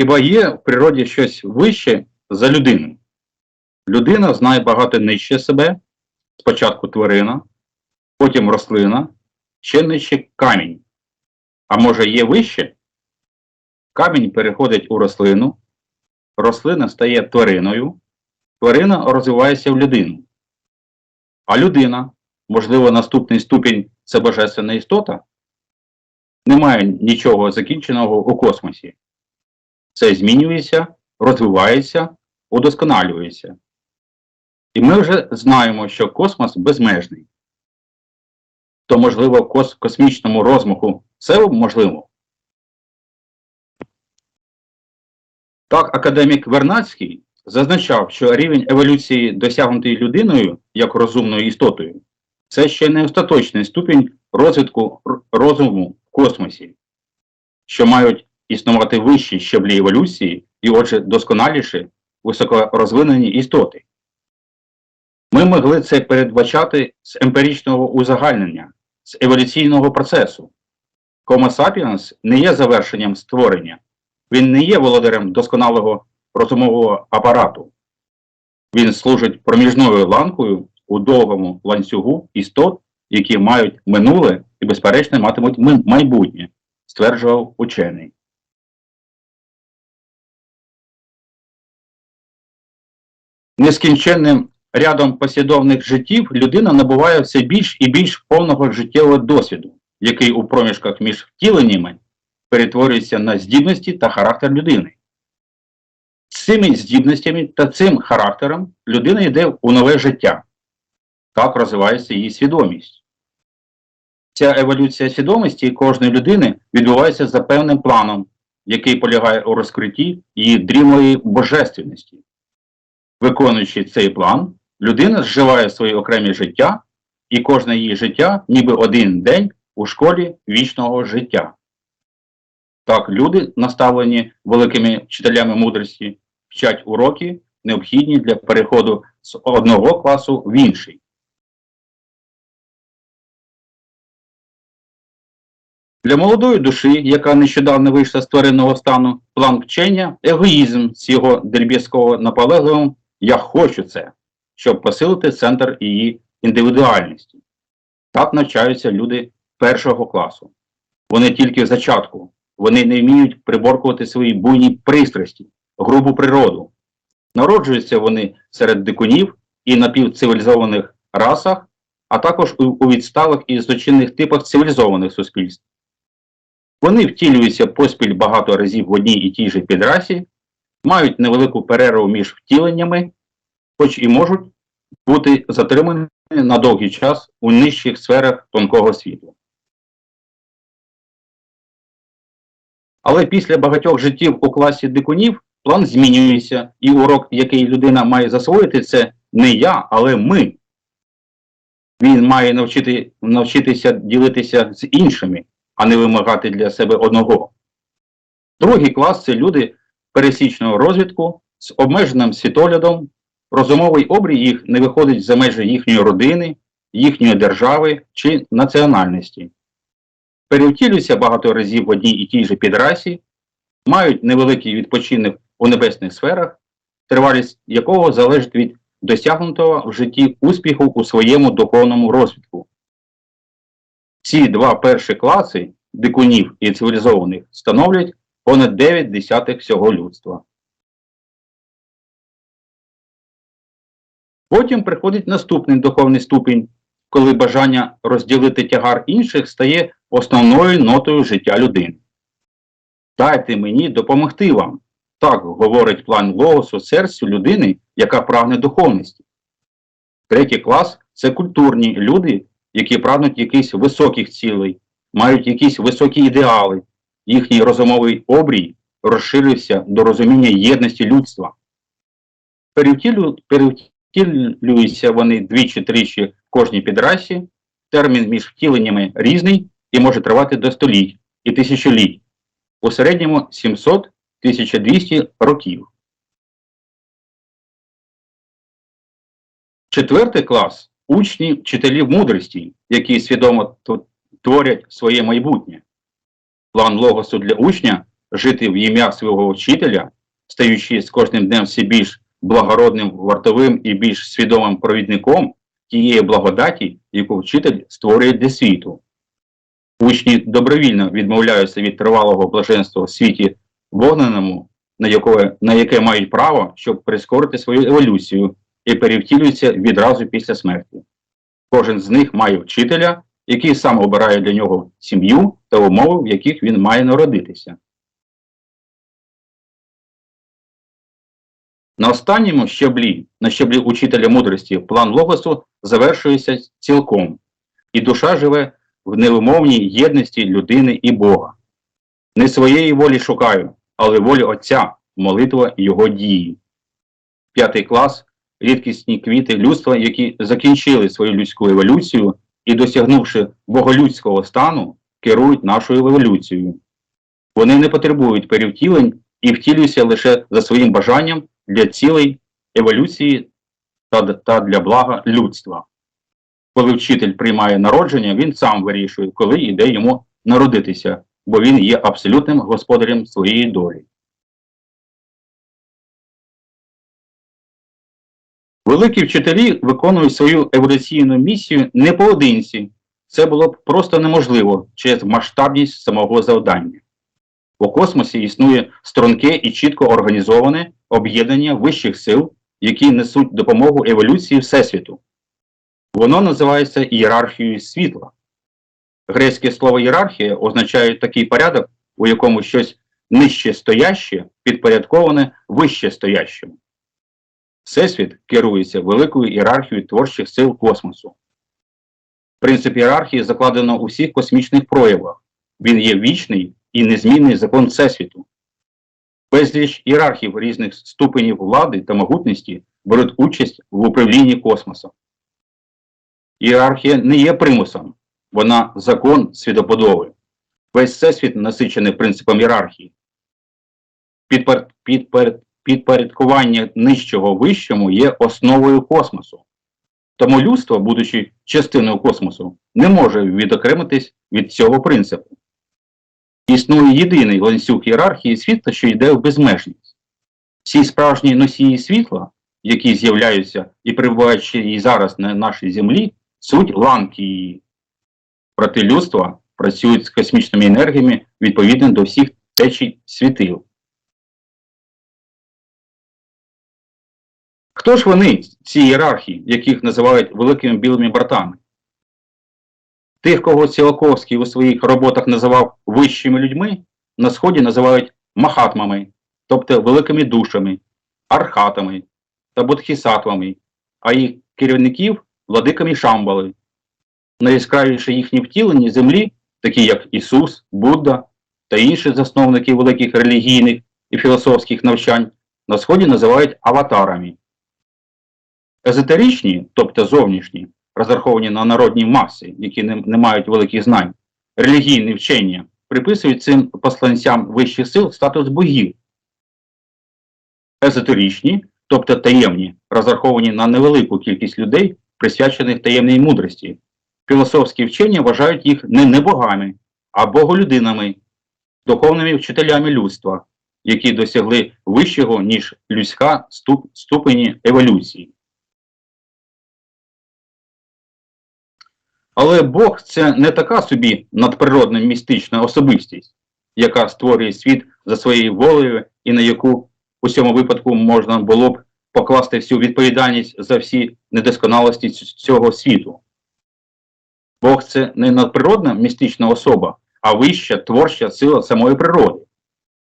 Хіба є в природі щось вище за людину? Людина знає багато нижче себе, спочатку тварина, потім рослина, ще нижче камінь. А може є вище? Камінь переходить у рослину, рослина стає твариною, тварина розвивається в людину. А людина, можливо, наступний ступінь це божественна істота? Немає нічого закінченого у космосі. Це змінюється, розвивається, удосконалюється. І ми вже знаємо, що космос безмежний. То, можливо, в кос космічному розмаху це можливо. Так, академік Вернадський зазначав, що рівень еволюції, досягнутий людиною як розумною істотою, це ще не остаточний ступінь розвитку розуму в космосі, що мають існувати вищі щеблі еволюції і, отже, досконаліші високорозвинені істоти. Ми могли це передбачати з емпіричного узагальнення, з еволюційного процесу. Homo sapiens не є завершенням створення, він не є володарем досконалого розумового апарату. Він служить проміжною ланкою у довгому ланцюгу істот, які мають минуле і, безперечно, матимуть майбутнє, стверджував учений. Нескінченним рядом послідовних життів людина набуває все більш і більш повного життєвого досвіду, який у проміжках між втіленнями перетворюється на здібності та характер людини. Цими здібностями та цим характером людина йде у нове життя. Так розвивається її свідомість. Ця еволюція свідомості кожної людини відбувається за певним планом, який полягає у розкритті її дрімої божественності. Виконуючи цей план, людина зживає свої окремі життя, і кожне її життя ніби один день у школі вічного життя. Так, люди, наставлені великими вчителями мудрості, вчать уроки, необхідні для переходу з одного класу в інший. Для молодої душі, яка нещодавно вийшла з тваринного стану, план вчення егоїзм з його дельбєського наполегливим Я хочу це, щоб посилити центр її індивідуальності. Так навчаються люди першого класу. Вони тільки в зачатку, вони не вміють приборкувати свої буйні пристрасті, грубу природу. Народжуються вони серед дикунів і напівцивілізованих расах, а також у, відсталих і злочинних типах цивілізованих суспільств. Вони втілюються поспіль багато разів в одній і тій же підрасі, мають невелику перерву між втіленнями, хоч і можуть бути затримані на довгий час у нижчих сферах тонкого світу. Але після багатьох життів у класі дикунів план змінюється, і урок, який людина має засвоїти, це не я, але ми. Він має навчити, навчитися ділитися з іншими, а не вимагати для себе одного. Другий клас це люди пересічного розвитку з обмеженим світоглядом, розумовий обрій їх не виходить за межі їхньої родини, їхньої держави чи національності. Перевтілюються багато разів в одній і тій же підрасі, мають невеликий відпочинок у небесних сферах, тривалість якого залежить від досягнутого в житті успіху у своєму духовному розвитку. Ці два перші класи дикунів і цивілізованих становлять понад 9 десятих всього людства. Потім приходить наступний духовний ступінь, коли бажання розділити тягар інших стає основною нотою життя людини. Дайте мені допомогти вам. Так говорить план логосу серцю людини, яка прагне духовності. Третій клас це культурні люди, які прагнуть якихось високих цілей, мають якісь високі ідеали, їхній розумовий обрій розширився до розуміння єдності людства. Перевтілю, перевтілюються вони двічі-тричі в кожній підрасі, термін між втіленнями різний і може тривати до століть і тисячоліть, у середньому 700-1200 років. Четвертий клас учні вчителів мудрості, які свідомо творять своє майбутнє. План логосу для учня жити в ім'я свого вчителя, стаючи з кожним днем все більш благородним вартовим і більш свідомим провідником тієї благодаті, яку вчитель створює для світу. Учні добровільно відмовляються від тривалого блаженства в світі вогненому, на яке, на яке мають право, щоб прискорити свою еволюцію і перевтілюються відразу після смерті. Кожен з них має вчителя, який сам обирає для нього сім'ю та умови, в яких він має народитися. На останньому щаблі, на щаблі учителя мудрості, план логосу завершується цілком, і душа живе в невимовній єдності людини і Бога. Не своєї волі шукаю, але волі Отця, молитва його дії. П'ятий клас рідкісні квіти людства, які закінчили свою людську еволюцію і, досягнувши боголюдського стану, керують нашою еволюцією. Вони не потребують перевтілень і втілюються лише за своїм бажанням для цілей еволюції та, для блага людства. Коли вчитель приймає народження, він сам вирішує, коли і де йому народитися, бо він є абсолютним господарем своєї долі. Великі вчителі виконують свою еволюційну місію не поодинці. Це було б просто неможливо через масштабність самого завдання. У космосі існує струнке і чітко організоване об'єднання вищих сил, які несуть допомогу еволюції Всесвіту. Воно називається ієрархією світла. Грецьке слово ієрархія означає такий порядок, у якому щось нижче стояще підпорядковане вище стоящому. Всесвіт керується великою ієрархією творчих сил космосу. Принцип ієрархії закладено у всіх космічних проявах. Він є вічний і незмінний закон Всесвіту. Безліч ієрархів різних ступенів влади та могутності беруть участь в управлінні космосом. Ієрархія не є примусом, вона закон світоподоби. Весь всесвіт насичений принципом ієрархії. Підпер... Підпер... Підпорядкування нижчого вищому є основою космосу. Тому людство, будучи частиною космосу, не може відокремитись від цього принципу. Існує єдиний ланцюг ієрархії світла, що йде в безмежність. Всі справжні носії світла, які з'являються і перебувають і зараз на нашій землі, суть ланки її. Проти людства працюють з космічними енергіями відповідно до всіх течій світил. Хто ж вони, ці ієрархії, яких називають великими білими братами? Тих, кого Цілаковський у своїх роботах називав вищими людьми, на Сході називають махатмами, тобто великими душами, архатами та бодхісатвами, а їх керівників владиками Шамбали. Найяскравіше їхні втілені землі, такі як Ісус, Будда та інші засновники великих релігійних і філософських навчань, на Сході називають аватарами. Езотеричні, тобто зовнішні, розраховані на народні маси, які не, не мають великих знань, релігійні вчення приписують цим посланцям вищих сил статус богів. Езотеричні, тобто таємні, розраховані на невелику кількість людей, присвячених таємній мудрості. Філософські вчення вважають їх не, не богами, а боголюдинами, духовними вчителями людства, які досягли вищого, ніж людська ступ, ступені еволюції. Але Бог це не така собі надприродна містична особистість, яка створює світ за своєю волею і на яку у цьому випадку можна було б покласти всю відповідальність за всі недосконалості цього світу. Бог це не надприродна містична особа, а вища творча сила самої природи,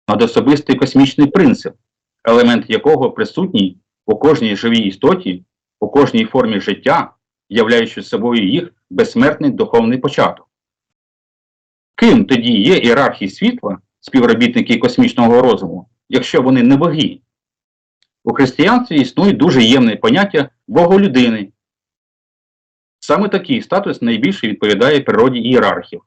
надособистий космічний принцип, елемент якого присутній у кожній живій істоті, у кожній формі життя, являючи собою їх безсмертний духовний початок. Ким тоді є ієрархії світла, співробітники космічного розуму, якщо вони не боги? У християнстві існує дуже ємне поняття боголюдини. Саме такий статус найбільше відповідає природі ієрархів.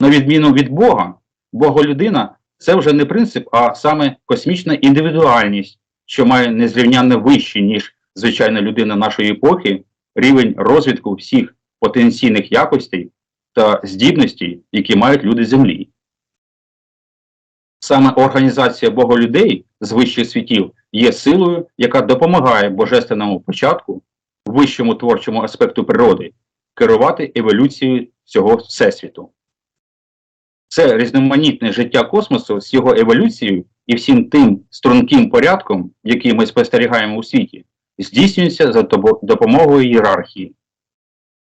На відміну від Бога, боголюдина це вже не принцип, а саме космічна індивідуальність, що має незрівнянно вищий, ніж звичайна людина нашої епохи, рівень розвитку всіх потенційних якостей та здібностей, які мають люди Землі. Саме організація Боголюдей з вищих світів є силою, яка допомагає божественному початку, вищому творчому аспекту природи, керувати еволюцією цього всесвіту. Це різноманітне життя космосу з його еволюцією і всім тим струнким порядком, який ми спостерігаємо у світі, здійснюється за допомогою ієрархії.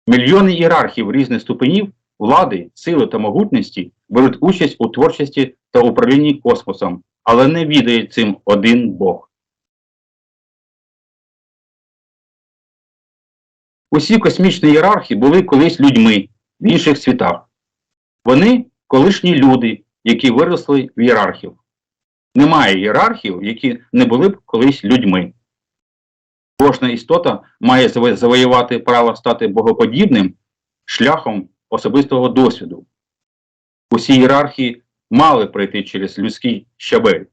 Мільйони ієрархів різних ступенів влади, сили та могутності беруть участь у творчості та управлінні космосом, але не відає цим один Бог. Усі космічні ієрархи були колись людьми в інших світах. Вони колишні люди, які виросли в ієрархів. Немає ієрархів, які не були б колись людьми. Кожна істота має завоювати право стати богоподібним шляхом особистого досвіду. Усі ієрархії мали пройти через людський щабель.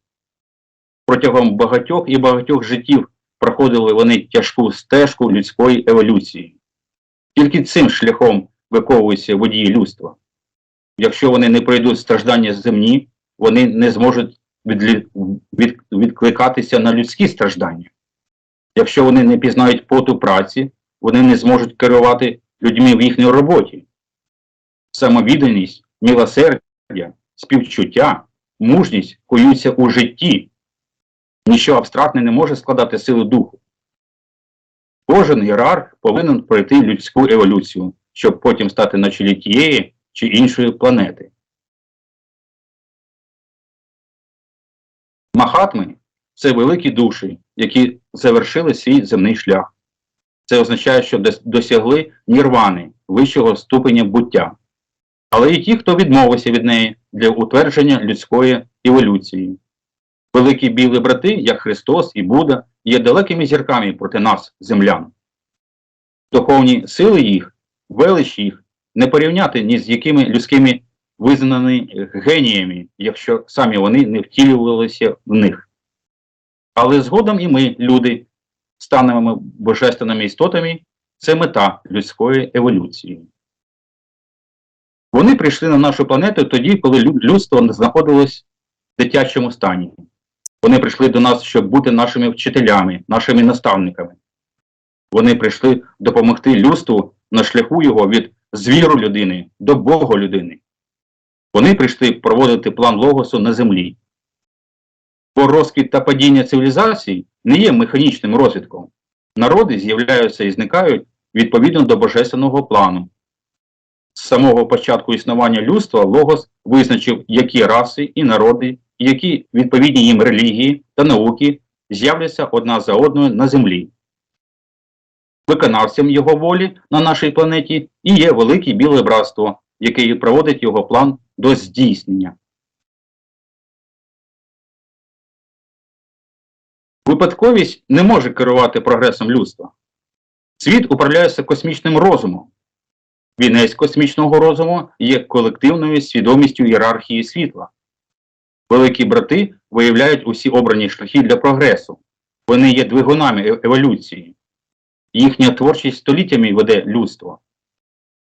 Протягом багатьох і багатьох життів проходили вони тяжку стежку людської еволюції. Тільки цим шляхом виковуються водії людства. Якщо вони не пройдуть страждання земні, вони не зможуть відкликатися на людські страждання. Якщо вони не пізнають поту праці, вони не зможуть керувати людьми в їхній роботі. Самовідданість, милосердя, співчуття, мужність куються у житті. Ніщо абстрактне не може складати силу духу. Кожен ієрарх повинен пройти людську еволюцію, щоб потім стати на чолі тієї чи іншої планети. Махатми це великі душі, які завершили свій земний шлях. Це означає, що дос- досягли нірвани, вищого ступеня буття. Але і ті, хто відмовився від неї для утвердження людської еволюції. Великі білі брати, як Христос і Будда, є далекими зірками проти нас, землян. Духовні сили їх, велич їх не порівняти ні з якими людськими визнаними геніями, якщо самі вони не втілювалися в них. Але згодом і ми, люди, станемо божественними істотами, це мета людської еволюції. Вони прийшли на нашу планету тоді, коли людство знаходилось в дитячому стані. Вони прийшли до нас, щоб бути нашими вчителями, нашими наставниками. Вони прийшли допомогти людству на шляху його від звіру людини до Бога людини. Вони прийшли проводити план Логосу на землі. Бо розквіт та падіння цивілізацій не є механічним розвитком. Народи з'являються і зникають відповідно до божественного плану. З самого початку існування людства Логос визначив, які раси і народи, які відповідні їм релігії та науки з'являться одна за одною на землі. Виконавцем його волі на нашій планеті і є велике біле братство, яке проводить його план до здійснення. Випадковість не може керувати прогресом людства. Світ управляється космічним розумом. Вінець космічного розуму є колективною свідомістю ієрархії світла. Великі брати виявляють усі обрані шляхи для прогресу. Вони є двигунами е- еволюції. Їхня творчість століттями веде людство.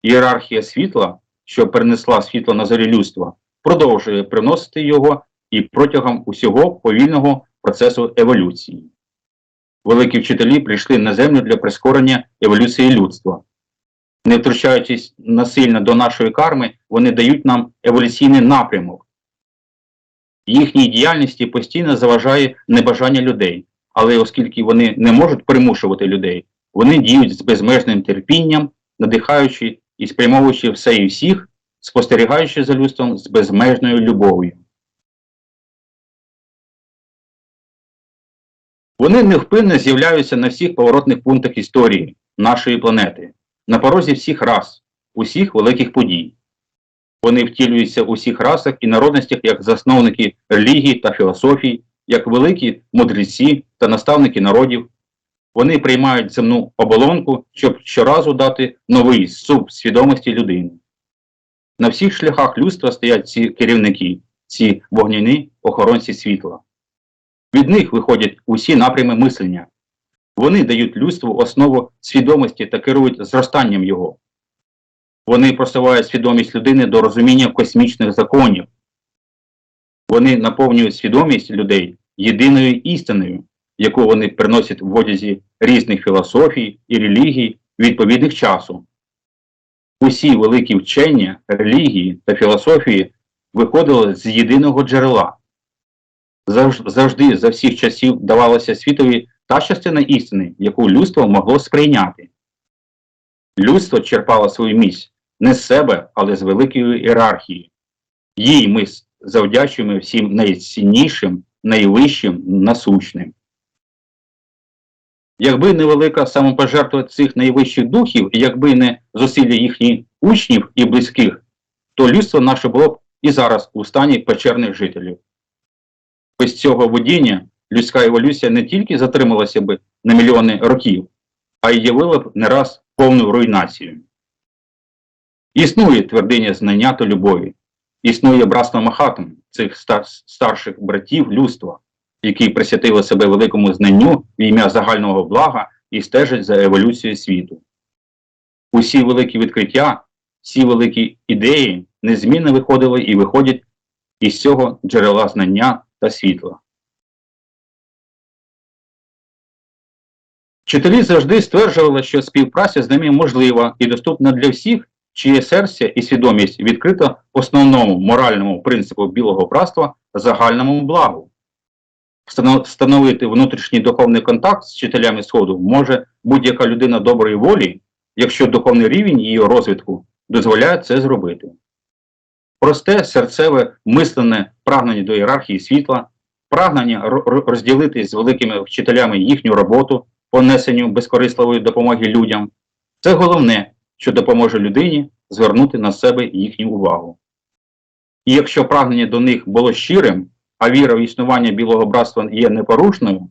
Ієрархія світла, що перенесла світло на зорі людства, продовжує приносити його і протягом усього повільного процесу еволюції. Великі вчителі прийшли на землю для прискорення еволюції людства. Не втручаючись насильно до нашої карми, вони дають нам еволюційний напрямок. Їхній діяльності постійно заважає небажання людей, але оскільки вони не можуть примушувати людей, вони діють з безмежним терпінням, надихаючи і спрямовуючи все і всіх, спостерігаючи за людством з безмежною любов'ю. Вони невпинно з'являються на всіх поворотних пунктах історії нашої планети, на порозі всіх рас, усіх великих подій. Вони втілюються у всіх расах і народностях як засновники релігії та філософій, як великі мудреці та наставники народів. Вони приймають земну оболонку, щоб щоразу дати новий суп свідомості людини. На всіх шляхах людства стоять ці керівники, ці вогняні охоронці світла. Від них виходять усі напрями мислення. Вони дають людству основу свідомості та керують зростанням його. Вони просувають свідомість людини до розуміння космічних законів. Вони наповнюють свідомість людей єдиною істиною, яку вони приносять в одязі різних філософій і релігій відповідних часу. Усі великі вчення, релігії та філософії виходили з єдиного джерела. Завж- Завжди за всіх часів давалася світові та частина істини, яку людство могло сприйняти. Людство черпало свою місць не з себе, але з великої ієрархії. Їй ми завдячуємо всім найціннішим, найвищим, насущним. Якби не велика самопожертва цих найвищих духів, якби не зусилля їхніх учнів і близьких, то людство наше було б і зараз у стані печерних жителів. Без цього водіння людська еволюція не тільки затрималася б на мільйони років, а й явила б не раз повну руйнацію. Існує твердиня знання та любові, існує братство Махатм, цих стар- старших братів людства, які присвятили себе великому знанню в ім'я загального блага і стежать за еволюцією світу. Усі великі відкриття, всі великі ідеї незмінно виходили і виходять із цього джерела знання та світла. Вчителі завжди стверджували, що співпраця з ними можлива і доступна для всіх, чиє серце і свідомість відкрита основному моральному принципу білого братства загальному благу. Встановити внутрішній духовний контакт з вчителями Сходу може будь-яка людина доброї волі, якщо духовний рівень її розвитку дозволяє це зробити. Просте серцеве мислене прагнення до ієрархії світла, прагнення ро- ро- розділити з великими вчителями їхню роботу по несенню безкорисливої допомоги людям це головне, що допоможе людині звернути на себе їхню увагу. І якщо прагнення до них було щирим, а віра в існування білого братства є непорушною,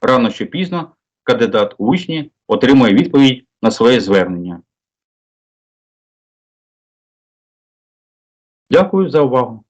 рано чи пізно кандидат учні отримує відповідь на своє звернення. Дякую за увагу.